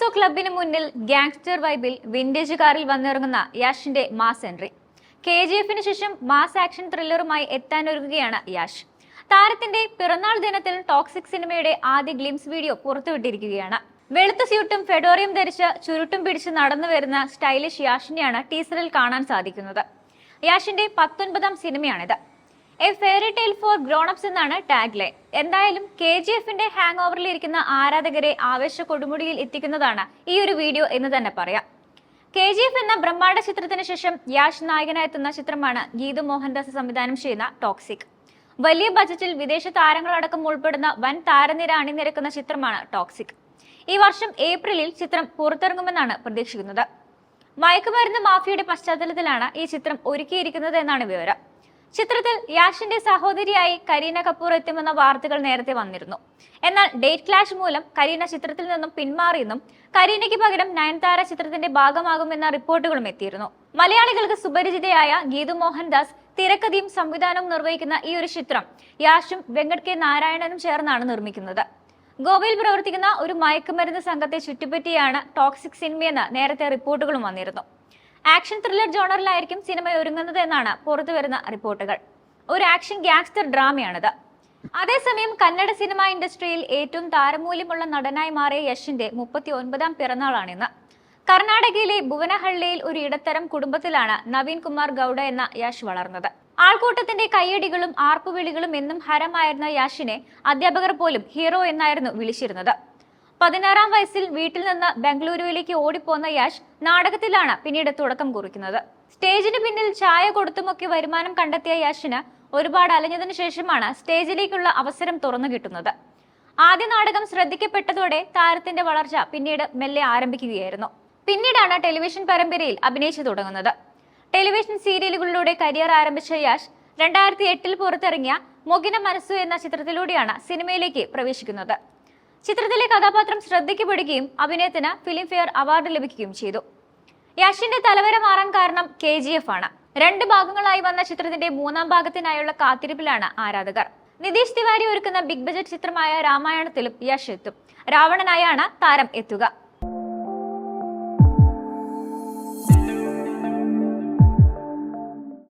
എക്സോ ക്ലബിന് മുന്നിൽ gangster വൈബിൽ vintage കാറിൽ വന്നിറങ്ങുന്ന യാഷിന്റെ മാസ് എൻട്രി. കെ ജി എഫിന് ശേഷം മാസ് ആക്ഷൻ ത്രില്ലറുമായി എത്താനൊരുങ്ങുകയാണ് യാഷ്. താരത്തിന്റെ പിറന്നാൾ ദിനത്തിൽ ടോക്സിക് സിനിമയുടെ ആദ്യ ഗ്ലിംസ് വീഡിയോ പുറത്തുവിട്ടിരിക്കുകയാണ്. വെളുത്ത സ്യൂട്ടും ഫെഡോറിയും ധരിച്ച് ചുരുട്ടും പിടിച്ച് നടന്നു വരുന്ന സ്റ്റൈലിഷ് യാഷിനെയാണ് ടീസറിൽ കാണാൻ സാധിക്കുന്നത്. യാഷിന്റെ പത്തൊൻപതാം സിനിമയാണിത്. A fairy tale for grownups എന്നാണ് ടാഗ് ലൈൻ എന്തായാലും കെ ജി എഫിന്റെ ഹാങ് ഓവറിൽ ഇരിക്കുന്ന ആരാധകരെ ആവേശ കൊടുമുടിയിൽ എത്തിക്കുന്നതാണ് ഈ ഒരു വീഡിയോ എന്ന് തന്നെ പറയാം. കെ ജി എഫ് എന്ന ബ്രഹ്മാണ്ഡ ചിത്രത്തിന് ശേഷം യാഷ് നായകനായെത്തുന്ന ചിത്രമാണ് ഗീതു മോഹൻദാസ് സംവിധാനം ചെയ്യുന്ന ടോക്സിക് വലിയ ബജറ്റിൽ വിദേശ താരങ്ങളടക്കം ഉൾപ്പെടുന്ന വൻ താരനിര അണിനിരക്കുന്ന ചിത്രമാണ് ടോക്സിക് ഈ വർഷം ഏപ്രിലിൽ ചിത്രം പുറത്തിറങ്ങുമെന്നാണ് പ്രതീക്ഷിക്കുന്നത്. മയക്കുമരുന്ന് മാഫിയയുടെ പശ്ചാത്തലത്തിലാണ് ഈ ചിത്രം ഒരുക്കിയിരിക്കുന്നത് എന്നാണ് വിവരം. ചിത്രത്തിൽ യാഷിന്റെ സഹോദരിയായി കരീന കപൂർ എത്തുമെന്ന വാർത്തകൾ നേരത്തെ വന്നിരുന്നു. എന്നാൽ ഡേറ്റ് ക്ലാഷ് മൂലം കരീന ചിത്രത്തിൽ നിന്നും പിന്മാറിയെന്നും കരീനയ്ക്ക് പകരം നയൻതാര ചിത്രത്തിന്റെ ഭാഗമാകുമെന്ന റിപ്പോർട്ടുകളും എത്തിയിരുന്നു. മലയാളികൾക്ക് സുപരിചിതയായ ഗീതു മോഹൻദാസ് തിരക്കഥയും സംവിധാനവും നിർവഹിക്കുന്ന ഈ ഒരു ചിത്രം യാഷും വെങ്കട് കെ നാരായണനും ചേർന്നാണ് നിർമ്മിക്കുന്നത്. ഗോവയിൽ പ്രവർത്തിക്കുന്ന ഒരു മയക്കുമരുന്ന് സംഘത്തെ ചുറ്റിപ്പറ്റിയാണ് ടോക്സിക് സിനിമയെന്ന് നേരത്തെ റിപ്പോർട്ടുകളും വന്നിരുന്നു. ആക്ഷൻ ത്രില്ലർ ജോണറിലായിരിക്കും സിനിമ ഒരുങ്ങുന്നത് എന്നാണ് പുറത്തു വരുന്ന റിപ്പോർട്ടുകൾ. ഒരു ആക്ഷൻ ഗ്യാങ്സ്റ്റർ ഡ്രാമയാണിത്. അതേസമയം കന്നഡ സിനിമാ ഇൻഡസ്ട്രിയിൽ ഏറ്റവും താരമൂല്യമുള്ള നടനായി മാറിയ യശിന്റെ മുപ്പത്തി ഒൻപതാം പിറന്നാളാണിന്ന്. കർണാടകയിലെ ഭുവനഹള്ളിയിൽ ഒരു ഇടത്തരം കുടുംബത്തിലാണ് നവീൻ കുമാർ ഗൗഡ എന്ന യശ് വളർന്നത്. ആൾക്കൂട്ടത്തിന്റെ കയ്യടികളും ആർപ്പുവിളികളും എന്നും ഹരമായിരുന്ന യാഷിനെ അധ്യാപകർ പോലും ഹീറോ എന്നായിരുന്നു വിളിച്ചിരുന്നത്. പതിനാറാം വയസ്സിൽ വീട്ടിൽ നിന്ന് ബംഗളൂരുവിലേക്ക് ഓടിപ്പോന്ന യാഷ് നാടകത്തിലാണ് പിന്നീട് തുടക്കം കുറിക്കുന്നത്. സ്റ്റേജിന് പിന്നിൽ ചായ കൊടുത്തുമൊക്കെ വരുമാനം കണ്ടെത്തിയ യാഷിന് ഒരുപാട് അലഞ്ഞതിനു ശേഷമാണ് സ്റ്റേജിലേക്കുള്ള അവസരം തുറന്നു കിട്ടുന്നത്. ആദ്യ നാടകം ശ്രദ്ധിക്കപ്പെട്ടതോടെ താരത്തിന്റെ വളർച്ച പിന്നീട് മെല്ലെ ആരംഭിക്കുകയായിരുന്നു. പിന്നീടാണ് ടെലിവിഷൻ പരമ്പരയിൽ അഭിനയിച്ചു തുടങ്ങുന്നത്. ടെലിവിഷൻ സീരിയലുകളിലൂടെ കരിയർ ആരംഭിച്ച യാഷ് രണ്ടായിരത്തി എട്ടിൽ പുറത്തിറങ്ങിയ മൊഗിന മനസ്സു എന്ന ചിത്രത്തിലൂടെയാണ് സിനിമയിലേക്ക് പ്രവേശിക്കുന്നത്. ചിത്രത്തിലെ കഥാപാത്രം ശ്രദ്ധിക്കപ്പെടുകയും അഭിനയത്തിന് ഫിലിംഫെയർ അവാർഡ് ലഭിക്കുകയും ചെയ്തു. യാഷിന്റെ തലവര മാറാൻ കാരണം കെ ജി എഫ് ആണ്. രണ്ട് ഭാഗങ്ങളായി വന്ന ചിത്രത്തിന്റെ മൂന്നാം ഭാഗത്തിനായുള്ള കാത്തിരിപ്പിലാണ് ആരാധകർ. നിതീഷ് തിവാരി ഒരുക്കുന്ന ബിഗ് ബജറ്റ് ചിത്രമായ രാമായണത്തിലും യശ് എത്തും. രാവണനായാണ് താരം എത്തുക.